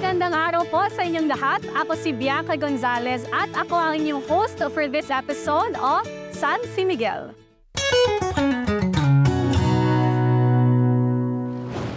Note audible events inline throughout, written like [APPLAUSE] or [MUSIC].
Magandang araw po sa inyong lahat. Ako si Bianca Gonzalez at ako ang inyong host for this episode of San Si Miguel.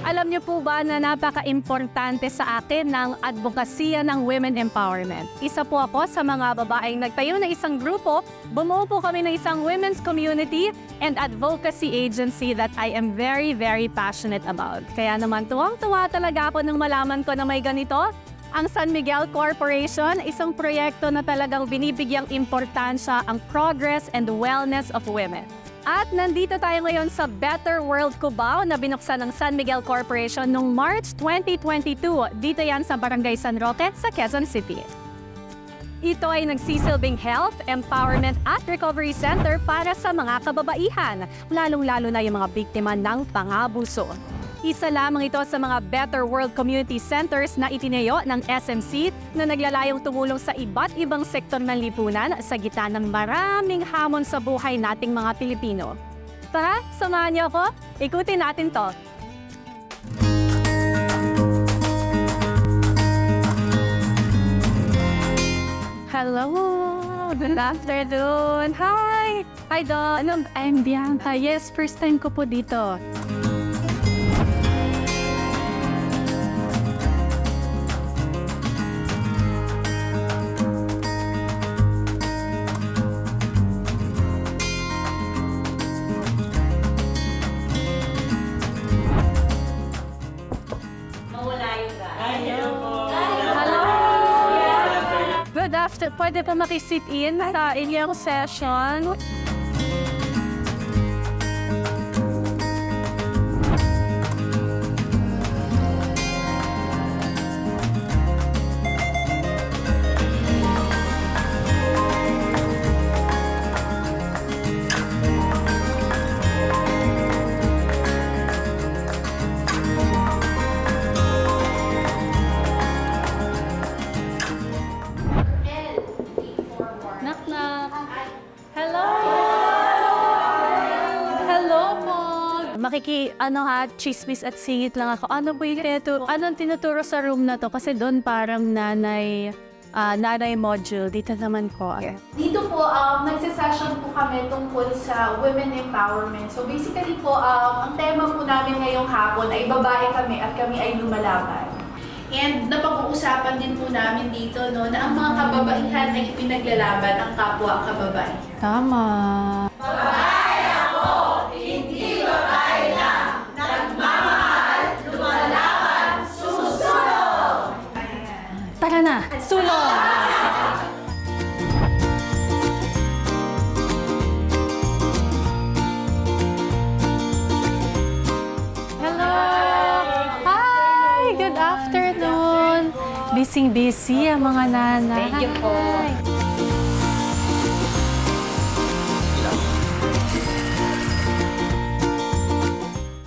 Alam niyo po ba na napaka-importante sa akin ng advokasya ng women empowerment? Isa po ako sa mga babaeng nagtayo ng isang grupo, bumuo po kami ng isang women's community and advocacy agency that I am very, very passionate about. Kaya naman tuwang-tuwa talaga ako nung malaman ko na may ganito. Ang San Miguel Corporation, isang proyekto na talagang binibigyang importansya ang progress and wellness of women. At nandito tayo ngayon sa Better World Cubao na binuksan ng San Miguel Corporation noong March 2022. Dito yan sa Barangay San Roque sa Quezon City. Ito ay nagsisilbing health, empowerment at recovery center para sa mga kababaihan, lalong-lalo na yung mga biktima ng pangabuso. Isa lamang ito sa mga Better World Community Centers na itinayo ng SMC na naglalayong tumulong sa iba't ibang sektor ng lipunan sa gitna ng maraming hamon sa buhay nating mga Pilipino. Tara, samahan niyo ako. Ikutin natin to. Hello! Good afternoon! Hi! Hi, Don! I'm Bianca. Yes, first time ko po dito. Pwede pa makisit in sa inyong session. Ano ha, chismis at singit lang ako. Ano po yung tinuturo? Anong tinuturo sa room na to? Kasi doon parang nanay, ah, nanay module. Dito naman ko. Dito po, um, nagsisession po kami tungkol sa women empowerment. So basically po, um, ang tema po namin ngayong hapon ay babae kami at kami ay lumalaban. And napag-uusapan din po namin dito no, na ang mga kababaihan ay ipinaglalaban ang kapwa kababaihan. Tama. Tara Sulong! Hello! Hi! Good afternoon! Busy-busy ang mga nanay. Thank you po.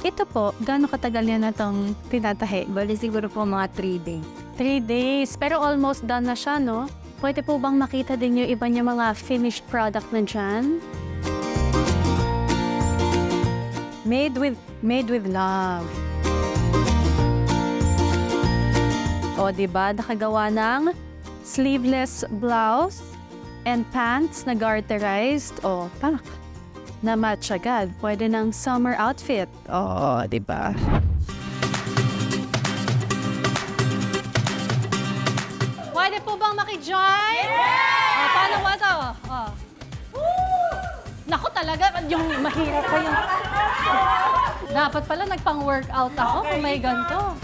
Ito po, gaano katagal yan na itong tinatahi? Bali siguro po mga 3 days. Three days. Pero almost done na siya, no? Pwede po bang makita din yung iba niya mga finished product na dyan? Made with, made with love. O, di ba? Nakagawa ng sleeveless blouse and pants na garterized. O, pak. Na match agad. Pwede ng summer outfit. O, di ba? Pwede po bang makijoin? Yeah! Oh, paano ba to? Oh. Naku talaga, yung mahirap pa yung... [LAUGHS] Dapat pala nagpang-workout ako kung may ganito.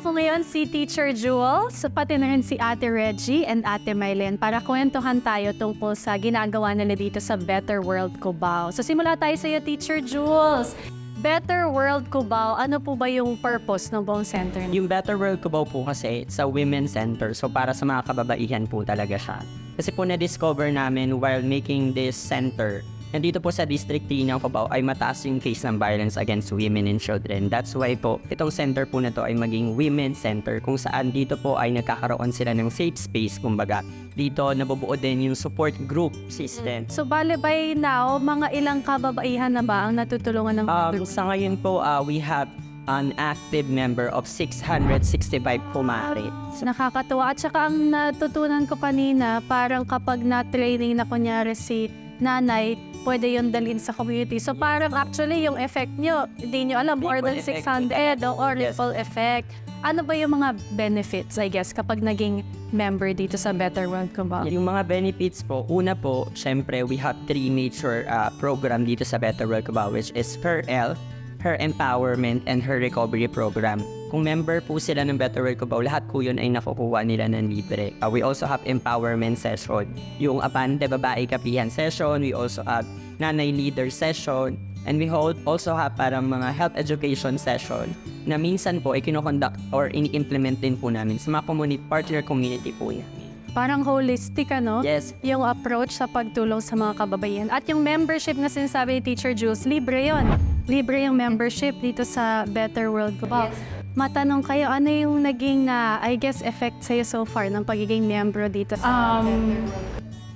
Kasama ko ngayon si Teacher Jules, pati na rin si Ate Reggie and Ate Mylene para kwentuhan tayo tungkol sa ginagawa nila dito sa Better World Cubao. So simula tayo sa iyo, Teacher Jules. Better World Cubao, ano po ba yung purpose ng buong center? Yung Better World Cubao po kasi sa women center. So para sa mga kababaihan po talaga siya. Kasi po na-discover namin while making this center nandito po sa District 3 ng Cubao ay mataas yung case ng violence against women and children. That's why po, itong center po na to ay maging women center kung saan dito po ay nagkakaroon sila ng safe space, kumbaga. Dito nabubuo din yung support group system. So bale by now, mga ilang kababaihan na ba ang natutulungan ng Um, group? sa ngayon po, uh, we have an active member of 665 pumari. Nakakatuwa. At saka ang natutunan ko kanina, parang kapag na-training na kunyari si nanay, pwede yun dalhin sa community. So parang actually yung effect nyo, hindi nyo alam, more than Ripple effect. 600 or Yes. ripple effect. Ano ba yung mga benefits, I guess, kapag naging member dito sa Better World Cubao? Yung mga benefits po, una po, syempre, we have three major uh, program dito sa Better World Cubao, which is Her L, Her Empowerment, and Her Recovery Program. Kung member po sila ng Better World Cubao, lahat po yun ay nakukuha nila ng libre. Uh, we also have empowerment session. Yung Apante Babae Kapihan session, we also have Nanay Leader session, and we hold, also have parang mga health education session na minsan po ay kinoconduct or ini-implement din po namin sa mga community, partner community po namin. Parang holistic, ano? Yes, Yung approach sa pagtulong sa mga kababaihan. At yung membership na sinasabi ni Teacher Jules, libre yon. Libre yung membership dito sa Better World Cubao. Matanong kayo, ano yung naging, ah, I guess, effect sa'yo so far ng pagiging member dito sa Um,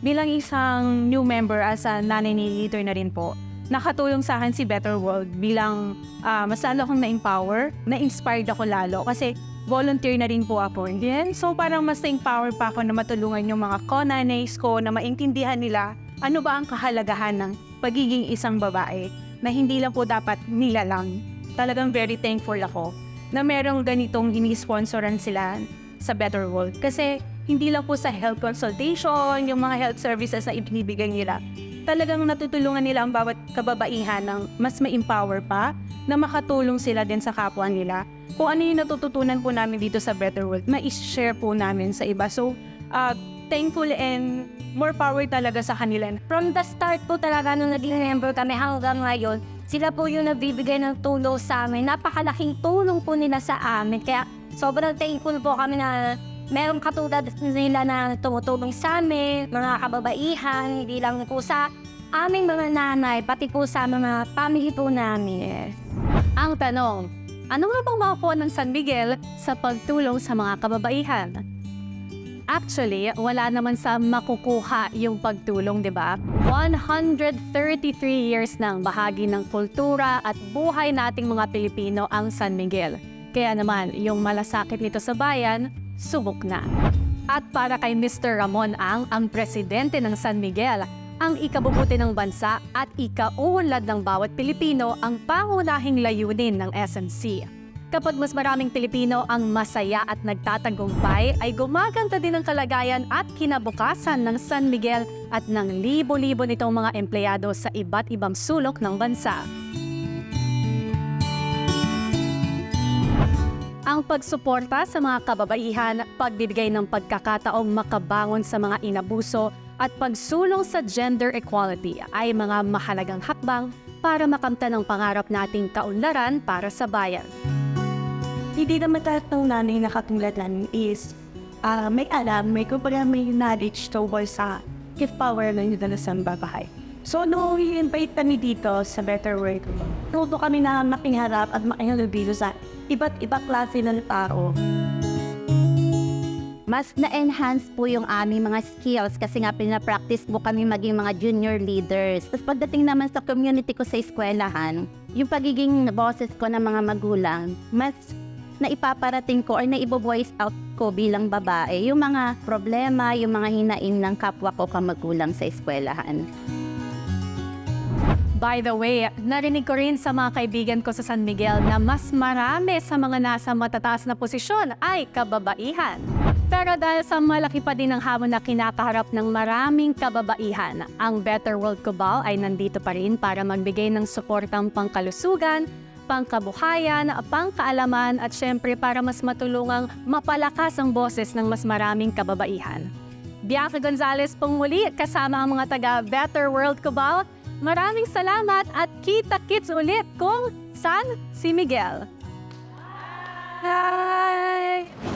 bilang isang new member as a nanay ni leader na rin po, nakatulong sa akin si Better World bilang ah, mas lalo akong na-empower, na-inspired ako lalo kasi volunteer na rin po ako. Then, so parang mas na-empower pa ako na matulungan yung mga ko-nanays ko na maintindihan nila ano ba ang kahalagahan ng pagiging isang babae na hindi lang po dapat nila lang. Talagang very thankful ako na merong ganitong ini-sponsoran sila sa Better World. Kasi hindi lang po sa health consultation, yung mga health services na ibinibigay nila. Talagang natutulungan nila ang bawat kababaihan ng mas ma-empower pa na makatulong sila din sa kapwa nila. Kung ano yung natututunan po namin dito sa Better World, ma-share po namin sa iba. So, uh, thankful and more power talaga sa kanila. From the start po talaga nung naging member kami hanggang ngayon, sila po yung nagbibigay ng tulong sa amin. Napakalaking tulong po nila sa amin. Kaya sobrang thankful po kami na meron katulad nila na tumutulong sa amin, mga kababaihan, hindi lang po sa aming mga nanay, pati po sa mga family po namin. Ang tanong, ano nga bang makukuha ng San Miguel sa pagtulong sa mga kababaihan? Actually, wala naman sa makukuha yung pagtulong, di ba? 133 years ng bahagi ng kultura at buhay nating mga Pilipino ang San Miguel. Kaya naman, yung malasakit nito sa bayan, subok na. At para kay Mr. Ramon Ang, ang presidente ng San Miguel, ang ikabubuti ng bansa at ikauunlad ng bawat Pilipino ang pangunahing layunin ng SMC. Kapag mas maraming Pilipino ang masaya at nagtatagumpay, ay gumaganda din ang kalagayan at kinabukasan ng San Miguel at ng libo-libo nitong mga empleyado sa iba't ibang sulok ng bansa. Ang pagsuporta sa mga kababaihan, pagbibigay ng pagkakataong makabangon sa mga inabuso at pagsulong sa gender equality ay mga mahalagang hakbang para makamta ng pangarap nating kaunlaran para sa bayan. Hindi naman lahat ng nanay na katulad namin is ah, may alam, may kumbaga may knowledge tungkol sa gift power ng nila sa babae. So, nung i-invite kami dito sa Better World, tuto kami na makingharap at makihalubilo sa iba't ibang klase ng tao. mas na-enhance po yung aming mga skills kasi nga pinapractice po kami maging mga junior leaders. Tapos pagdating naman sa community ko sa eskwelahan, yung pagiging boses ko ng mga magulang, mas naipaparating ko or naibo-voice out ko bilang babae yung mga problema, yung mga hinaing ng kapwa ko kamagulang sa eskwelahan. By the way, narinig ko rin sa mga kaibigan ko sa San Miguel na mas marami sa mga nasa matataas na posisyon ay kababaihan. Pero dahil sa malaki pa din ang hamon na kinakaharap ng maraming kababaihan, ang Better World Cubao ay nandito pa rin para magbigay ng suportang pangkalusugan, pangkabuhayan, pangkaalaman at syempre para mas matulungang mapalakas ang boses ng mas maraming kababaihan. Bianca Gonzalez pong muli kasama ang mga taga Better World Cubao. Maraming salamat at kita-kits ulit kung San si Miguel. Hi!